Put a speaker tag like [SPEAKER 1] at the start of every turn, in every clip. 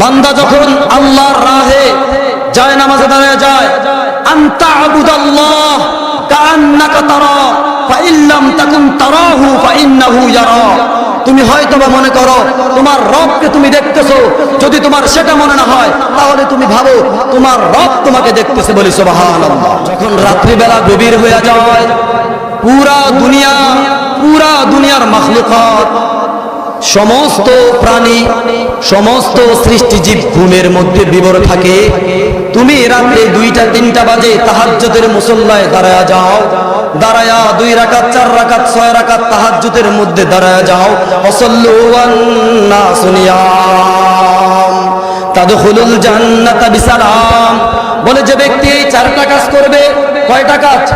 [SPEAKER 1] বান্দা যখন আল্লাহর রাহে যায়, নামাজে দাঁড়িয়ে যায়, আন্তা আবুদাল্লাহ কান্নাকা তারা, ফাইল্লাম তাকুন তারাহু ফাইন্নাহু ইয়ারা। তুমি হয়তো বা মনে করো, তোমার রবকে তুমি দেখতেছো, যদি তোমার সেটা মনে না হয়, তাহলে তুমি ভাবো, তোমার রব তোমাকে দেখতেছে বলি সুবহানাল্লাহ। যখন রাত্রিবেলা গভীর হয়ে যায়, পুরা দুনিয়া, পুরা দুনিয়ার মাখলুকাত। সমস্ত প্রাণী, সমস্ত সৃষ্টিজীব ঘুমের মধ্যে বিবর থাকে। তুমি রাত্রে দুইটা, তিনটা বাজে তাহাজ্জুদের মুসল্লায় দাঁড়ায়া যাও। দাঁড়ায়া দুই রাকাত, চার রাকাত, ছয় রাকাত তাহাজ্জুদের মধ্যে দাঁড়ায়া যাও। অসল্লু আন্নাসু নিয়াম। তাদখুলুল জান্নাতা বিসালাম। বলে যে ব্যক্তি এই চারটা কাজ করবে, কয়টা কাজ?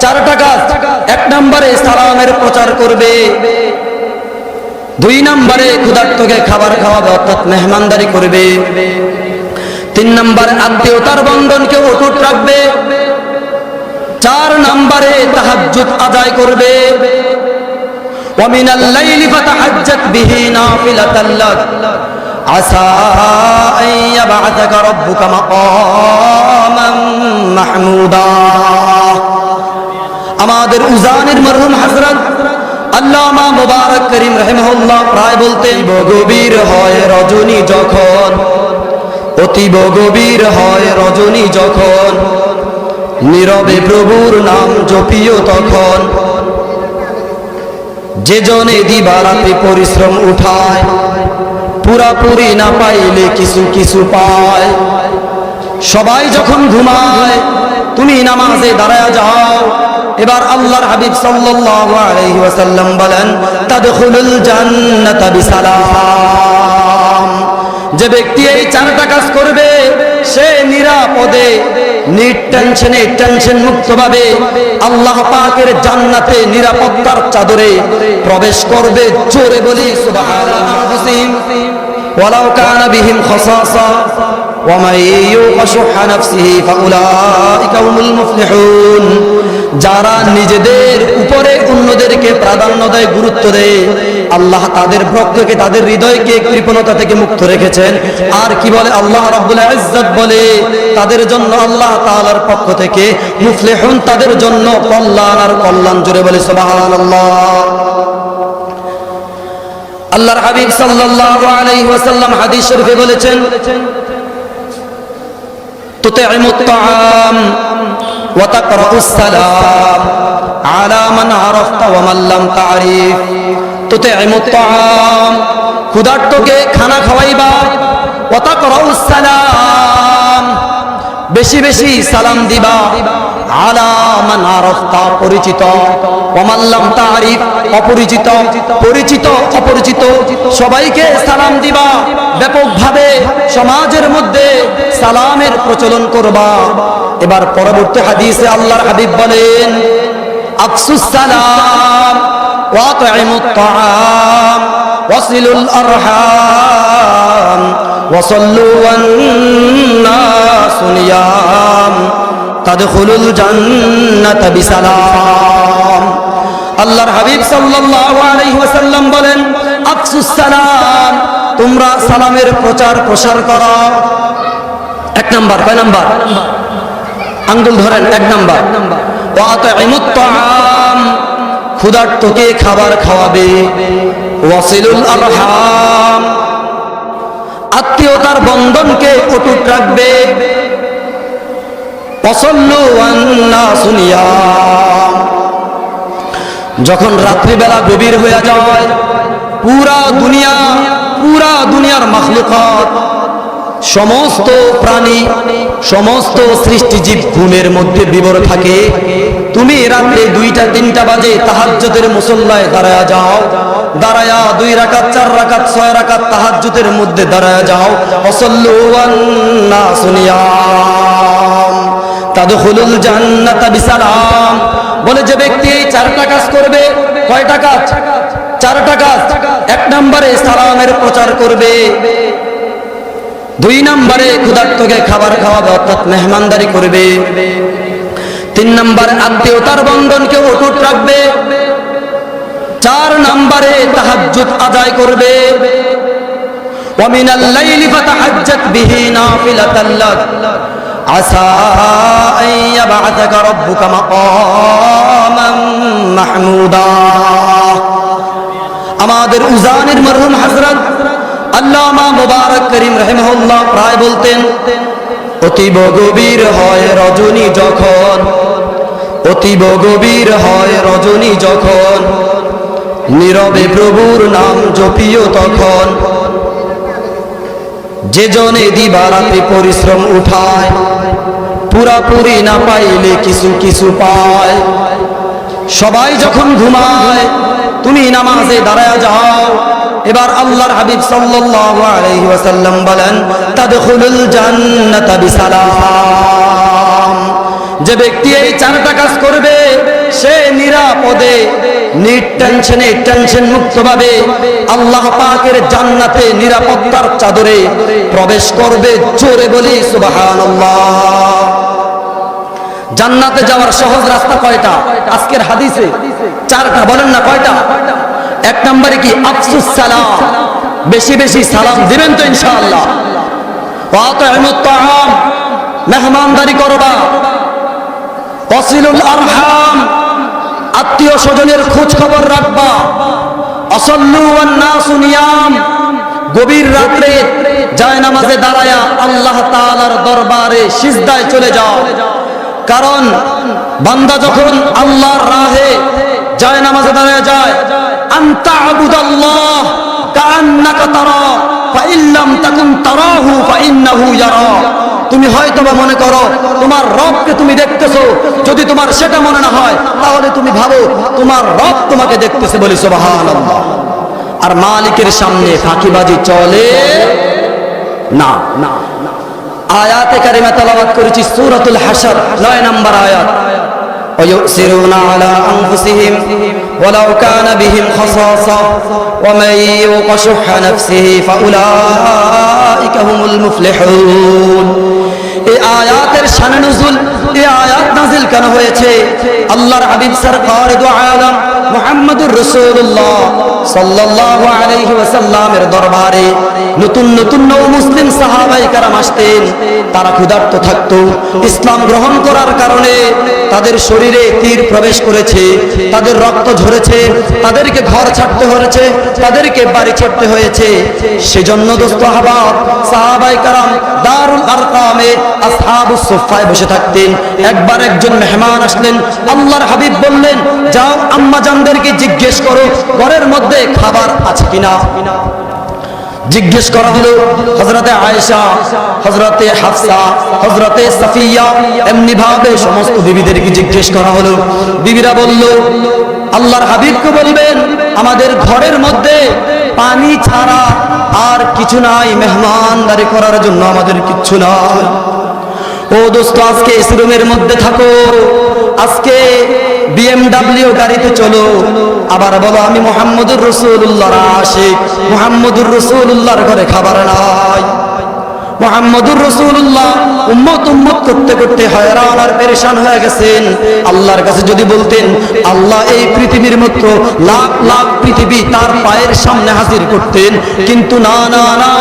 [SPEAKER 1] চারটা কাজ। এক নম্বরে সালামের প্রচার করবে। দুই নম্বরে ক্ষুধার্তকে খাবার খাওয়াবে অর্থাৎ মেহমানদারি করবে তিন নম্বরে আত্মীয়তার বন্ধনকে অটুট রাখবে চার নম্বরে তাহাজ্জুদ আদায় করবে ومن الليل فتحجت به نافلة لك عسى أن يبعثك ربك مقاما محمودا আমাদের উজানের মরহুম হযরত আল্লামা মুবারক করিম রহিমহুল্লাহ প্রায় বলতেন গভীর হয় রজনী যখন, অতীব গভীর হয় রজনী যখন, নীরবে প্রভুর নাম জপিও তখন। যে জনে দিবারাতে পরিশ্রম উঠায়, পুরাপুরি না পাইলে কিছু কিছু পায়। সবাই যখন ঘুমায়, তুমি নামাজে দাঁড়ায় যাও এবার আল্লাহর হাবিব ওয়াসাল্লাম বলেন যে ব্যক্তি এই চারটা কাজ করবে, সে নিরাপদে টেনশন আল্লাহ পাকের জান্নাতে নিরাপত্তার চাদরে প্রবেশ করবে। জোরে বলি, সুবহানাল্লাহ ولو كان بهم خصاصة ومن يوق شح نفسه فأولئك هم المفلحون যারা নিজেদের উপরে অন্যদেরকে প্রাধান্য দেয় গুরুত্ব দেয় আল্লাহ তাদের ভক্তকে তাদের হৃদয়কে কৃপণতা থেকে মুক্ত রেখেছেন আর কি বলে আল্লাহ রাব্বুল ইজ্জত বলে তাদের জন্য আল্লাহ তাআলার পক্ষ থেকে মুফলিহুন তাদের জন্য কল্যাণ আর কল্যাণ জুড়ে বলে সুবহানাল্লাহ আল্লাহর হাবিব সাল্লাল্লাহু আলাইহি ওয়াসাল্লাম হাদিস শরীফে বলেছেন তুতিমুত তাআম ওয়া তাকরাউস সালাম আলা মান আরাফতা ওয়া মান লাম তারিফ। তুতিমুত তাআম ক্ষুধার্তকে খানা খাওয়াইবা। ওয়া তাকরাউস সালাম বেশি বেশি সালাম দিবা। পরিচিত। অপরিচিত। পরিচিত, অপরিচিত। সবাইকে সালাম দিবা। ব্যাপকভাবে সমাজের মধ্যে সালামের প্রচলন করবা। এবার পরবর্তী হাদিসে আল্লাহর হাবিব বলেন, আফসুস সালাম তাদখুলুল জান্নাতা বিসালাম। আল্লাহর হাবিব সাল্লাল্লাহু বলেন আফসুস সালাম, তোমরা সালামের প্রচার প্রসার করো। এক নাম্বার, কয় নাম্বার? আঙ্গুল ধরেন, এক নাম্বার। ওয়াতাইমুত তাআম খাবার খাওয়াবে। ওয়াসিলুল আরহাম আত্মীয়তার বন্ধনকে অটুট রাখবে। যখন রাত্রিবেলা গভীর হয়ে যায়, পুরা দুনিয়া, পুরা দুনিয়ার মাখলুকাত, সমস্ত প্রাণী, সমস্ত সৃষ্টিজীব ঘুমের মধ্যে বিবর থাকে। তুমি রাত্রে দুইটা, তিনটা বাজে তাহাজ্জুদের মুসল্লায় দাঁড়ায়া যাও। দাঁড়ায়া দুই রাকাত, চার রাকাত, ছয় রাকাত তাহাজ্জুদের মধ্যে দাঁড়ায়া যাও। অসল্লু আন্নাসু নিয়াম তাদখুলুল বিসালাম। বলে যে ব্যক্তি এই চারটা কাজ করবে কয়টা কাজ চারটা কাজ এক নম্বরে সালামের প্রচার করবে। দুই নম্বরে ক্ষুধার্তকে খাবার খাওয়াবে, অর্থাৎ মেহমানদারি করবে। তিন নম্বরে আত্মীয়তার বন্ধনকে অটুট রাখবে। চার নম্বরে তাহাজ্জুদ আদায় করবে ومن الليل فتحجت به نافلة لك عسى أن يبعثك ربك مقاما محمودا আমাদের উজানের মরহুম হযরত আল্লামা মুবারক করিম রহিমহুল্লাহ প্রায় বলতেন অতীব গভীর হয় রজনী যখন অতীব গভীর হয় রজনী যখন নীরবে প্রভুর নাম জপিও তখন। যে জনে দিবারাত্রি পরিশ্রম উঠায়, পুরাপুরি না পাইলে কিছু কিছু পায়। সবাই যখন ঘুমায়, তুমি নামাজে দাঁড়ায় যাও। এবার আল্লাহর হাবিব ওয়াসাল্লাম বলেন, তাদখুলুল জান্নাতা বিসালাম। যে ব্যক্তি এই চারটা কাজ করবে সে নিরাপদে, নির্টেনশনে টেনশন মুক্ত ভাবে আল্লাহ পাকের জান্নাতে নিরাপত্তার চাদরে প্রবেশ করবে জোরে বলি সুবহানাল্লাহ। জান্নাতে যাওয়ার সহজ রাস্তা কয়টা? আজকের হাদিসে চারটা, বলেন না কয়টা? এক নম্বরে কি আফসুস সালাম? বেশি বেশি সালাম দিবেন তো ইনশাআল্লাহ। মেহমানদারি করবা। ওয়াসিলুল আরহাম আত্মীয় স্বজনের খোঁজ খবর রাখবা। অসল্লু ওয়ান নাসু নিয়াম। গভীর রাত্রে যায় নামাজে দাঁড়ায়া আল্লাহ তাআলার দরবারে সিজদায় চলে যাও। কারণ বান্দা যখন আল্লাহর রাহে যায় নামাজে দাঁড়ায় যায়, আন্তা আবুদাল্লাহ কান্নাকা তারা, ফাইল্লাম তাকুন তারাহু ফাইন্নাহু ইয়ারা। তুমি হয়তো বা মনে করো তোমার রবকে তুমি দেখতেছো যদি তোমার সেটা মনে না হয় তাহলে তুমি ভাবো তোমার রব তোমাকে দেখতেছে বলি সুবহানাল্লাহ আর মালিকের সামনে ফাঁকিবাজি চলে না না আয়াতে কারিমা তেলাওয়াত করেছি সূরাতুল হাসর 9 নম্বর আয়াত ويؤثرون على أنفسهم ولو كان بهم خصاصة ومن يوق شح نفسه فأولئك هم المفلحون এই আয়াতের শানে এই আয়াত নাজিল কেন হয়েছে? আল্লাহর হাবিব সরকার দু মুহাম্মদুর রাসূলুল্লাহ সাল্লাল্লাহু আলাইহি ওয়াসাল্লামের দরবারে নতুন নতুন নও মুসলিম সাহাবাই কারাম আসতেন। তারা ক্ষুধার্ত থাকতো। ইসলাম গ্রহণ করার কারণে তাদের শরীরে তীর প্রবেশ করেছে, তাদের রক্ত ঝরেছে, তাদেরকে ঘর ছাড়তে হয়েছে, তাদেরকে বাড়ি ছাড়তে হয়েছে। সেজন্য দোস্ত আহবাব, সাহাবাই কারাম দারুল আরকামে আসহাবুস সুফায় বসে থাকতেন। একবার একজন মেহমান আসলেন, আল্লাহর হাবিব বললেন, যাও আম্মা জানদেরকে জিজ্ঞেস করো, ঘরের মধ্যে খাবার আছে কিনা? জিজ্ঞেস করা হলো হজরতে আয়েশা হজরতে হাফসা হজরতে সাফিয়া এমনি ভাবে সমস্ত বিবিদেরকে জিজ্ঞেস করা হলো। বিবিরা বলল, আল্লাহর হাবিবকে বলবেন, আমাদের ঘরের মধ্যে পানি ছাড়া আর কিছু নাই, মেহমানদারি করার জন্য আমাদের কিচ্ছু নাই। ও দোস্ত, আজকে এসি রুমের মধ্যে থাকো। আজকে বিএমডাব্লিউ গাড়িতে চলো। আবার বলো, আমি মোহাম্মদুর রসুল্লাহর আশিক। মোহাম্মদুর রসুল্লাহর ঘরে খাবার নাই। মোহাম্মদুর রসুল্লাহ উম্মত উম্মত করতে করতে হয়রান আর পেরেশান হয়ে গেছেন। আল্লাহর কাছে যদি বলতেন, আল্লাহ এই পৃথিবীর মতো লাখ লাখ পৃথিবী তার পায়ের সামনে হাজির করতেন। কিন্তু না না না,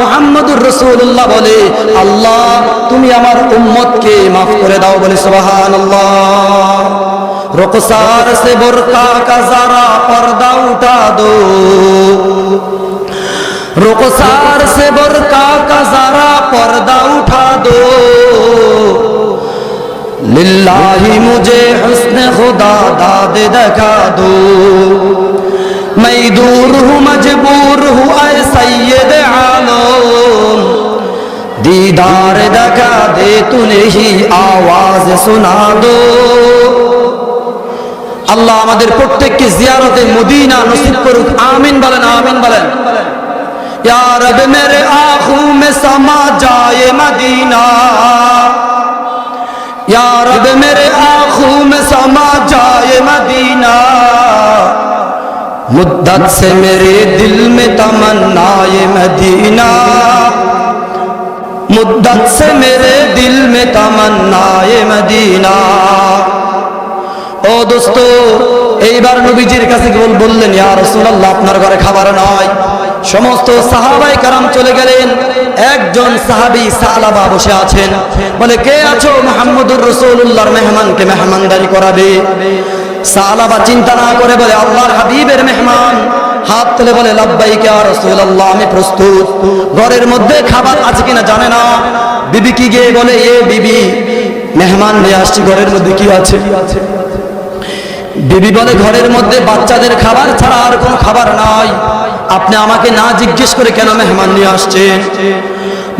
[SPEAKER 1] মোহাম্মদুর রসুল্লাহ বলে, আল্লাহ, তুমি আমার উম্মতকে মাফ করে দাও বলে সুবাহান আল্লাহ رخسار سے برقع کا ذرا پردہ اٹھا دو۔ رخسار سے برقع کا ذرا پردہ اٹھا دو۔ للہ مجھے حسن خدا داد دکھا دو۔ میں دور ہوں، مجبور ہوں، اے سید عالم۔ دیدار دکھا دے، تو نے ہی آواز سنا دو۔ আল্লাহ আমাদের প্রত্যেককে জিয়ারতে মদিনা নসিব করুক আমিন বলেন আমিন বলেন या रब मेरे आंखों में समा जाए मदीना या रब मेरे आंखों में समा जाए मदीना मुद्दत से मेरे दिल में तमन्नाए मदीना मुद्दत से मेरे दिल में तमन्नाए मदीना ও দোস্ত, এইবার নবীজির কাছে বললেন, ইয়া রাসূলুল্লাহ, আপনার ঘরে খাবার নয় সমস্ত সাহাবাই কারাম চলে গেলেন। একজন সাহাবি সালাবা বসে আছেন। বলে, কে আছো মোহাম্মদুর রসুল্লাহর মেহমানকে মেহমানদারি করাবে? সালাবা চিন্তা না করে বলে, আল্লাহর হাবিবের মেহমান। হাত তুলে বলে, লাব্বাইকা রাসূলুল্লাহ, আমি প্রস্তুত। ঘরের মধ্যে খাবার আছে কিনা জানে না। বিবি কি গিয়ে বলে, এ বিবি, মেহমান নিয়ে আসছি, ঘরের মধ্যে কি আছে? বিবি বলে ঘরের মধ্যে বাচ্চাদের খাবার ছাড়া আর কোনো খাবার নাই। আপনি আমাকে না জিজ্ঞেস করে কেন মেহমান নিয়ে আসছেন?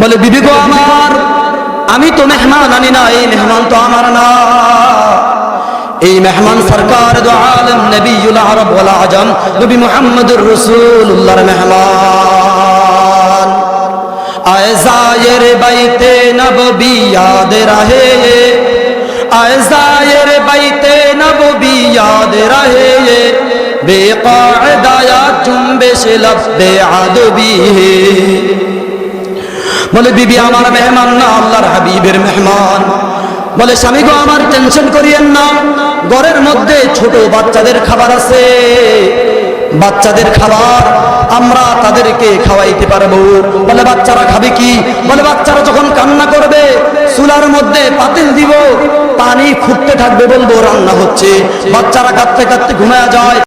[SPEAKER 1] বলে, বিবি গো আমার, আমি তো মেহমান আনি না, এই মেহমান তো আমার না। এই মেহমান সরকার আলম নবীল আরব আজম, নবী মোহাম্মদুর রসুল্লাহর মেহমান। আয়জায়ের বাইতে নববি রাহে। আয়জায়ের याद रहे बेकायदाया जुम्बिश लब्बे आदबी है বলে বিবি আমার মেহমান না আল্লাহর হাবিবের মেহমান বলে স্বামী গো আমার টেনশন করিয়েন না ঘরের মধ্যে ছোট বাচ্চাদের খাবার আছে বাচ্চাদের খাবার আমরা তাদেরকে খাওয়াইতে পারবো বলে বাচ্চারা খাবে কি বলে বাচ্চারা যখন কান্না করবে চুলার মধ্যে পাতিল দিব। পানি ফুটতে থাকবে বলব, রান্না হচ্ছে। বাচ্চারা কাঁদতে কাঁদতে ঘুমায়া যায়।